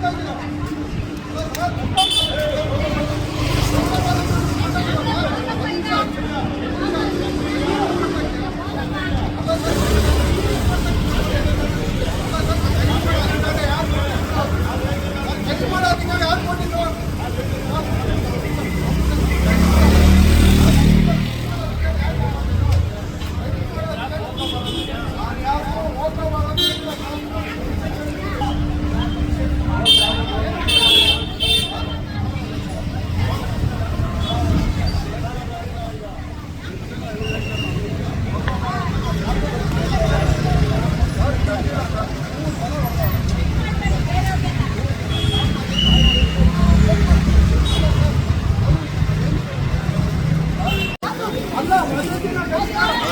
Thank you.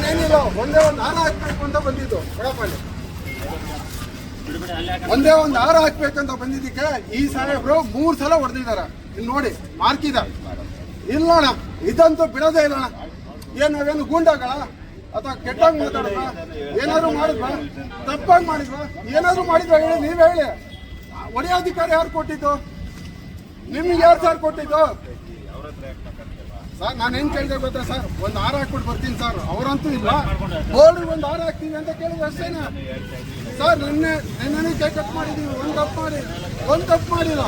ನಾನೇನಿಲ್ಲ, ಒಂದೇ ಒಂದು ಹಾರ ಹಾಕ್ಬೇಕು ಅಂತ ಬಂದಿದ್ದು ಒಂದೇ ಒಂದು ಹಾರ ಹಾಕ್ಬೇಕಂತ ಬಂದಿದ್ದಕ್ಕೆ ಈ ಸಾಹೇಬ್ರು ಮೂರು ಸಲ ಹೊಡೆದಿದ್ದಾರೆ. ಇಲ್ಲಿ ನೋಡಿ ಮಾರ್ಕಿದ ಇಲ್ಲಣ್ಣ ಇದಂತೂ ಬಿಡೋದೇ ಇಲ್ಲಣ್ಣ ಏನ್ ನಾವೇನು ಗೂಂಡಾಗಳ? ಅಥವಾ ಕೆಟ್ಟಾಗಿ ಮಾತಾಡಿದ್ವಾ ಏನಾದ್ರು ಮಾಡಿದ್ವಾ? ತಪ್ಪಾಗಿ ಮಾಡಿದ್ವಾ? ಏನಾದ್ರು ಮಾಡಿದ್ವಾ ಹೇಳಿ, ನೀವ್ ಹೇಳಿ. ಒಡೆಯ ಅಧಿಕಾರ ಯಾರು ಕೊಟ್ಟಿದ್ದು? ನಿಮ್ಗೆ ಯಾರು ಸರ್ ಕೊಟ್ಟಿದ್ದು? ಸರ್, ನಾನು ಏನ್ ಕೇಳಿದೆ ಗೊತ್ತಾ ಸರ್? ಒಂದು ಹಾರ ಹಾಕ್ಬಿಟ್ಟು ಬರ್ತೀನಿ ಸರ್. ಅವರಂತೂ ಇಲ್ಲ. ಬೋರ್ಡ್ ಒಂದು ಹಾರ ಹಾಕ್ತೀವಿ ಅಂತ ಕೇಳಿದ್ರೆ ಅಷ್ಟೇನಾ? ಸರ್, ನಿನ್ನೆ ನಿನ್ನೆ ಕೇಕ್ ಕಟ್ ಮಾಡಿದೀವಿ. ಒಂದು ತಪ್ಪು ಮಾಡಿ. ಒಂದು ತಪ್ಪು ಮಾಡಿಲ್ಲ.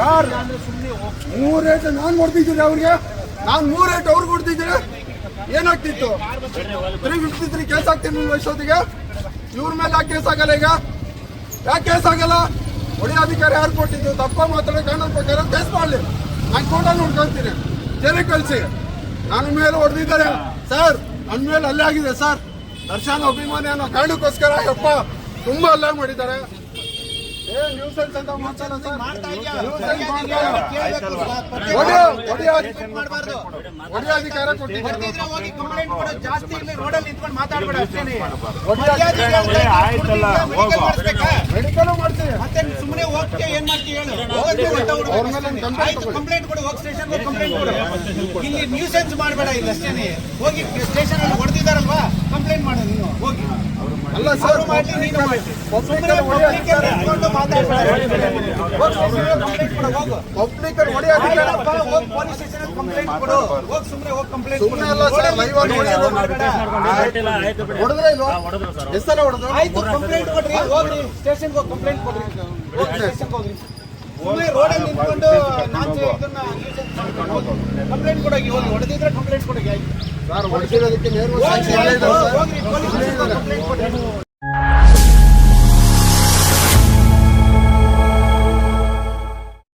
ಸರ್, ಮೂರ್ ರೇಟ್ ನಾನು ಹೊಡ್ತಿದ್ದೀರಿ ಅವ್ರಿಗೆ. ನಾನು ಮೂರ್ ರೇಟ್ ಅವ್ರಿಗೆ ಕೊಡ್ತಿದ್ದೀನಿ ಏನಾಗ್ತಿತ್ತು? ತ್ರೀ ಫಿಫ್ಟಿ ತ್ರೀ ಕೇಸ್ ಆಗ್ತೀನಿ ವಯಸ್ಸೋದಿಗೆ ಇವ್ರ ಮೇಲೆ ಯಾಕೆ ಕೇಸ್ ಆಗಲ್ಲ ಈಗ? ಯಾಕೆ ಕೇಸ್ ಆಗಲ್ಲ? ಒಳ್ಳೆ ಅಧಿಕಾರಿ ಯಾರು ಕೊಟ್ಟಿದ್ದು? ತಪ್ಪ ಮಾತಾಡೋ ಕಾನೂನು ಪ್ರಕಾರ ಕೇಸ್ ಮಾಡಲಿ. ನಾನು ಕೋಟ ನೋಡ್ಕೊಳ್ತೀನಿ ಜನ ಕಳಿಸಿ. ನನ್ನ ಮೇಲೆ ಹೊಡೆದಿದ್ದಾರೆ. ಸರ್ ನನ್ನ ಮೇಲೆ ಅಲ್ಲೇ ಆಗಿದೆ ಸರ್. ದರ್ಶನ್ ಅಭಿಮಾನಿ ಅನ್ನೋ ಕಾರಣಕ್ಕೋಸ್ಕರ ಯಪ್ಪ ತುಂಬಾ ಅಲ್ಲೇ ಮಾಡಿದ್ದಾರೆ ಅಧಿಕಾರ ಕೊಡು ಮಾಡ್ತೀವಿ ಕಂಪ್ಲೇಂಟ್ ಕೊಡು ಹೋಗಿ ಸ್ಟೇಷನ್ ಕಂಪ್ಲೇಂಟ್ ಕೊಡು ಇಲ್ಲಿ ನ್ಯೂಸೆನ್ಸ್ ಮಾಡಬೇಡ ಇಲ್ಲಿ ಅಷ್ಟೇನೆ ಹೋಗಿ ಸ್ಟೇಷನ್ ಅಲ್ಲಿ ಹೊಡೆದಿದ್ದಾರಲ್ವಾ ಕಂಪ್ಲೇಂಟ್ ಮಾಡು ನೀನು ಹೋಗಿ ಅಲ್ಲ ಸರ್ ಮಾಡಿ ನೀನು ಪಬ್ಲಿಕ್ ಪೊಲೀಸ್ ಸ್ಟೇಷನ್ ಕಂಪ್ಲೇಂಟ್ ಕೊಡು ಹೋಗಿ ಸುಮ್ಮನೆ ಹೋಗಿ ಕಂಪ್ಲೇಂಟ್ ಸುಮ್ಮನೆ ಅಲ್ಲ ಸರ್ ಲೈವ್ ಹೊಡೆದ್ರೆ ಇಲ್ವಾ ಹೊಡೆದ್ರು ಆಯ್ತು ಕಂಪ್ಲೇಂಟ್ ಕೊಡ್ರಿ. ಹೋಗ್ರಿ. ಸ್ಟೇಷನ್ಗೆ ಹೋಗಿ ಕಂಪ್ಲೇಂಟ್ ಕೊಡ್ರಿ ಹೋಗಿ ಸ್ಟೇಷನ್ಗೆ ಹೋಗ್ರಿ. ರೋಡಲ್ಲಿ ನಿಂತ್ಕೊಂಡು ನಾಚೆ ಇದನ್ನ ಕಂಪ್ಲೇಂಟ್ ಕೊಡೋಗಿ ಹೋಗಿ ಹೊಡೆದಿದ್ರೆ ಕಂಪ್ಲೇಂಟ್ ಕೊಡೋಗಿ ಆಯ್ತು. ಸರ್ ಹೊಡೆದಿರೋದಕ್ಕೆ ನೇರವಾಗಿ ಹೋಗ್ರಿ ಪೊಲೀಸ್ ಕಂಪ್ಲೇಂಟ್ ಕೊಡ್ರಿ.